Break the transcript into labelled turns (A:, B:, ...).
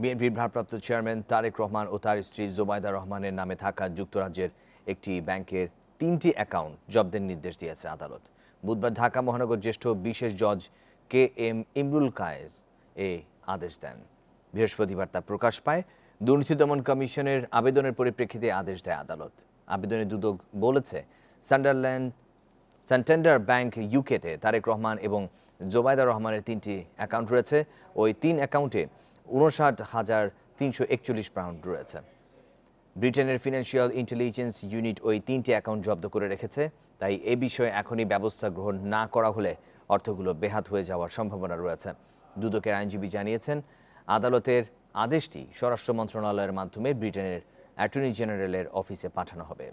A: বিএনপির ভারপ্রাপ্ত চেয়ারম্যান তারেক রহমান ও তার স্ত্রী জোবায়দা রহমানের নামে থাকা যুক্তরাজ্যের একটি ব্যাংকের তিনটি অ্যাকাউন্ট জব্দের নির্দেশ দিয়েছে আদালত। বুধবার ঢাকা মহানগর জ্যেষ্ঠ বিশেষ জজ কে এম ইমরুল কায়েস এ আদেশ দেন। বৃহস্পতিবার তা প্রকাশ পায়। দুর্নীতি দমন কমিশনের আবেদনের পরিপ্রেক্ষিতে আদেশ দেয় আদালত। আবেদনে দুদক বলেছে, সান্ডারল্যান্ড স্যান্টেন্ডার ব্যাংক ইউকেতে তারেক রহমান এবং জোবায়দা রহমানের তিনটি অ্যাকাউন্ট রয়েছে। ওই তিন অ্যাকাউন্টে উনষাট হাজার তিনশো একচল্লিশ পাউন্ড রয়েছে। ব্রিটেনের ফিনান্সিয়াল ইন্টেলিজেন্স ইউনিট ওই তিনটি অ্যাকাউন্ট জব্দ করে রেখেছে, তাই এ বিষয়ে এখনই ব্যবস্থা গ্রহণ না করা হলে অর্থগুলো বেহাত হয়ে যাওয়ার সম্ভাবনা রয়েছে। দুদকের আইনজীবী জানিয়েছেন, আদালতের আদেশটি স্বরাষ্ট্র মন্ত্রণালয়ের মাধ্যমে ব্রিটেনের অ্যাটর্নি জেনারেলের অফিসে পাঠানো হবে।